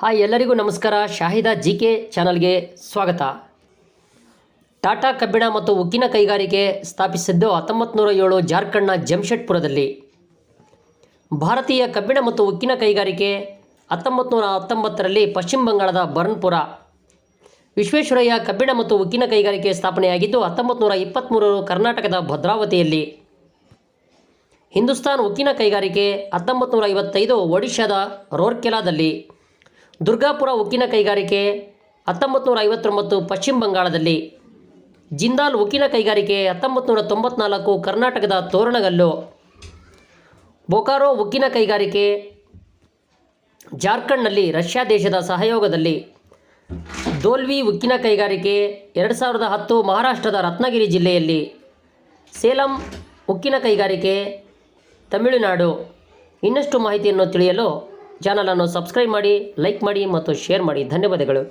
Hi ಎಲ್ಲರಿಗೂ ನಮಸ್ಕಾರ. Shahida G K ಚಾನಲ್ಗೆ ಸ್ವಾಗತ. ಟಾಟಾ ಕಬ್ಬಿಣ ಮತ್ತು ಉಕ್ಕಿನ ಕೈಗಾರಿಕೆ ಸ್ಥಾಪಿಸಿದ್ದು ಹತ್ತೊಂಬತ್ತು ನೂರ ಏಳು ಜಾರ್ಖಂಡ್ನ ಜಮ್ಶೆಡ್ಪುರದಲ್ಲಿ. ಭಾರತೀಯ ಕಬ್ಬಿಣ ಮತ್ತು ಉಕ್ಕಿನ ಕೈಗಾರಿಕೆ ಹತ್ತೊಂಬತ್ತು ನೂರ ಹತ್ತೊಂಬತ್ತರಲ್ಲಿ ಪಶ್ಚಿಮ ಬಂಗಾಳದ ಬರ್ನ್ಪುರ. ವಿಶ್ವೇಶ್ವರಯ್ಯ ಕಬ್ಬಿಣ ಮತ್ತು ಉಕ್ಕಿನ ಕೈಗಾರಿಕೆ ಸ್ಥಾಪನೆಯಾಗಿದ್ದು ಹತ್ತೊಂಬತ್ತು ನೂರ ಇಪ್ಪತ್ತ್ಮೂರು ಕರ್ನಾಟಕದ ಭದ್ರಾವತಿಯಲ್ಲಿ. ಹಿಂದೂಸ್ತಾನ್ ಉಕ್ಕಿನ ಕೈಗಾರಿಕೆ ಹತ್ತೊಂಬತ್ತು ನೂರ ಐವತ್ತೈದು ಒಡಿಶಾದ ರೋರ್ಕೆಲಾದಲ್ಲಿ. ದುರ್ಗಾಪುರ ಉಕ್ಕಿನ ಕೈಗಾರಿಕೆ ಹತ್ತೊಂಬತ್ತು ನೂರ ಐವತ್ತೊಂಬತ್ತು ಪಶ್ಚಿಮ ಬಂಗಾಳದಲ್ಲಿ. ಜಿಂದಾಲ್ ಉಕ್ಕಿನ ಕೈಗಾರಿಕೆ ಹತ್ತೊಂಬತ್ತು ನೂರ ತೊಂಬತ್ನಾಲ್ಕು ಕರ್ನಾಟಕದ ತೋರಣಗಲ್ಲು. ಬೊಕಾರೋ ಉಕ್ಕಿನ ಕೈಗಾರಿಕೆ ಜಾರ್ಖಂಡ್ನಲ್ಲಿ ರಷ್ಯಾ ದೇಶದ ಸಹಯೋಗದಲ್ಲಿ. ದೋಲ್ವಿ ಉಕ್ಕಿನ ಕೈಗಾರಿಕೆ ಎರಡು ಸಾವಿರದ ಹತ್ತು ಮಹಾರಾಷ್ಟ್ರದ ರತ್ನಗಿರಿ ಜಿಲ್ಲೆಯಲ್ಲಿ. ಸೇಲಂ ಉಕ್ಕಿನ ಕೈಗಾರಿಕೆ ತಮಿಳುನಾಡು. ಇನ್ನಷ್ಟು ಮಾಹಿತಿಯನ್ನು ತಿಳಿಯಲು ಚಾನಲನ್ನು ಸಬ್ಸ್ಕ್ರೈಬ್ ಮಾಡಿ ಲೈಕ್ ಮಾಡಿ ಮತ್ತು ಶೇರ್ ಮಾಡಿ. ಧನ್ಯವಾದಗಳು.